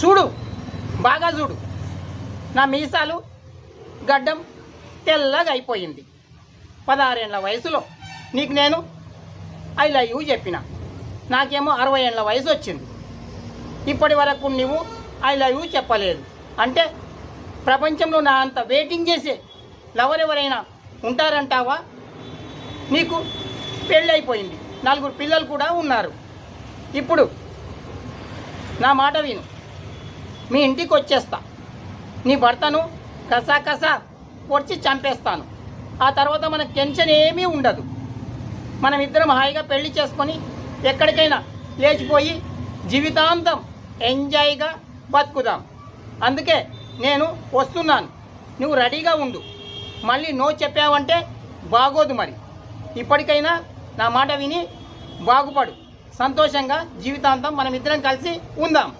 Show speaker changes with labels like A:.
A: చూడు బాగా చూడు. నా మీసాలు గడ్డం తెల్లగా అయిపోయింది. పదహారేళ్ళ వయసులో నీకు నేను ఐ లవ్ యూ చెప్పిన. నాకేమో అరవై ఏళ్ళ వయసు వచ్చింది. ఇప్పటి వరకు నువ్వు ఐ లవ్ యూ చెప్పలేదు. అంటే ప్రపంచంలో నా అంత వెయిటింగ్ చేసే లవర్ ఎవరైనా ఉంటారంటావా? నీకు పెళ్ళి అయిపోయింది నలుగురు పిల్లలు కూడా ఉన్నారు. ఇప్పుడు నా మాట విను. మీ ఇంటికి వచ్చేస్తా. నీ భర్తను కసా కసా పొడిచి చంపేస్తాను. ఆ తర్వాత మనకు టెన్షన్ ఏమీ ఉండదు. మనం ఇద్దరం హాయిగా పెళ్ళి చేసుకొని ఎక్కడికైనా లేచిపోయి జీవితాంతం ఎంజాయ్గా బతుకుదాం. అందుకే నేను వస్తున్నాను. నువ్వు రెడీగా ఉండు. మళ్ళీ నో చెప్పావంటే బాగోదు మరి. ఇప్పటికైనా నా మాట విని బాగుపడు. సంతోషంగా జీవితాంతం మనమిద్దరం కలిసి ఉందాం.